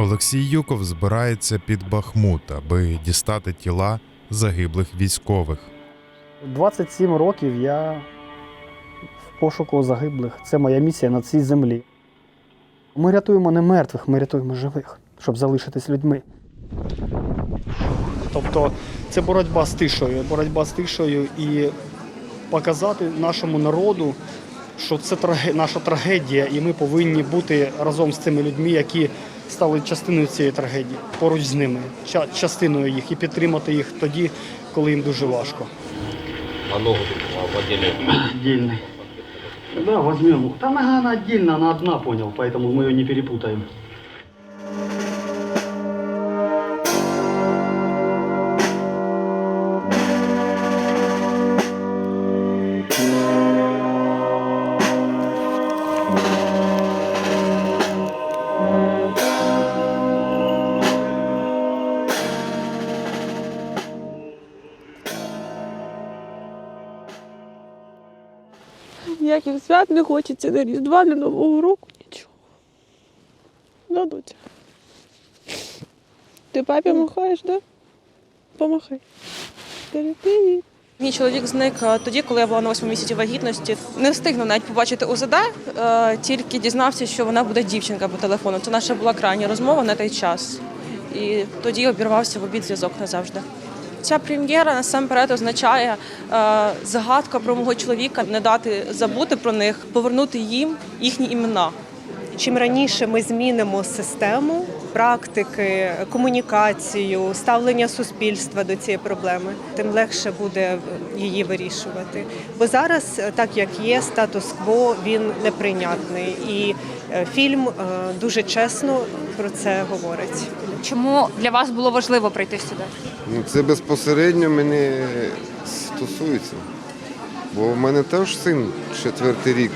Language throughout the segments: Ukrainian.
Олексій Юков збирається під Бахмут, аби дістати тіла загиблих військових. 27 років я в пошуку загиблих. Це моя місія на цій землі. Ми рятуємо не мертвих, ми рятуємо живих, щоб залишитись людьми. Тобто це боротьба з тишою, боротьба з тишою і показати нашому народу, що це траге- наша трагедія, і ми повинні бути разом з цими людьми, які стали частиною цієї трагедії, поруч з ними, ча- частиною їх і підтримати їх тоді, коли їм дуже важко. А ногу а, в отделе. Отдельный. Да, возьмем. Там нога она отдельно, она одна, понял, поэтому мы ее не перепутаем. Ніяких свят не хочеться, не Різдва, не Нового року, нічого. Дадуть. Ти папі махаєш, да? Помахай. Привіт. Мій чоловік зник тоді, коли я була на восьмому місяці вагітності. Не встигнув навіть побачити УЗД, е, тільки дізнався, що вона буде дівчинка по телефону. Це наша була крайня розмова на той час. І тоді обірвався в обід зв'язок назавжди. Ця прем'єра насамперед означає е, загадка про мого чоловіка, не дати забути про них, повернути їм їхні імена. Чим раніше ми змінимо систему, практики, комунікацію, ставлення суспільства до цієї проблеми, тим легше буде її вирішувати. Бо зараз, е, так як є, статус-кво він неприйнятний, і е, фільм е, дуже чесно про це говорить. Чому для вас було важливо прийти сюди? Ну, це безпосередньо мене стосується. Бо в мене теж син четвертий рік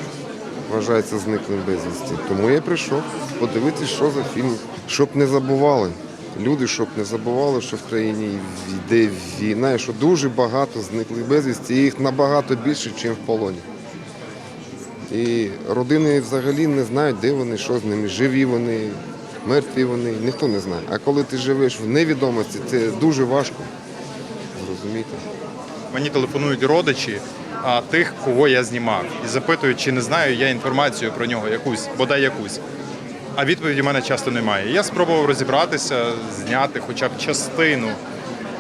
вважається зниклим безвісті. Тому я прийшов подивитися, що за фільм, щоб не забували. Люди, щоб не забували, що в країні йде війна, і що дуже багато зниклих безвісті, і їх набагато більше, ніж в полоні. І родини взагалі не знають, де вони, що з ними, живі вони, мертві вони, ніхто не знає. А коли ти живеш в невідомості, це дуже важко. Розумієте? Мені телефонують родичі а, тих, кого я знімав, і запитують, чи не знаю я інформацію про нього, якусь, бодай якусь. А відповіді в мене часто немає. Я спробував розібратися, зняти хоча б частину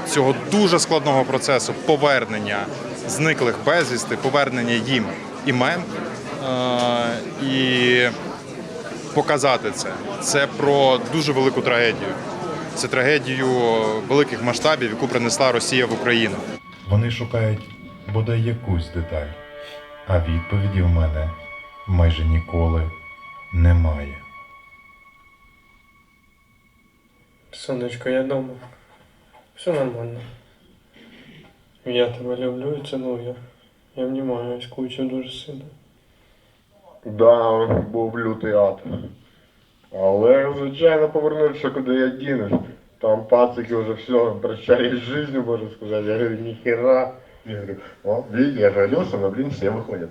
цього дуже складного процесу повернення зниклих безвісти, повернення їм імен е- і показати це. Це про дуже велику трагедію. Це трагедію великих масштабів, яку принесла Росія в Україну. Вони шукають бодай якусь деталь, а відповіді в мене майже ніколи немає. Сонечко, я дома. Все нормально. Я тебе люблю і ціную. Я внимаю, я скучив дуже сильно. Да, був лютий ад. Але, звичайно, повернувся, куди я дінусь. Там пацики вже все, прощались з жизнью, можна сказати. Я говорю, ніхера. Я говорю, о, видите, я женился, но, блин, все выходят.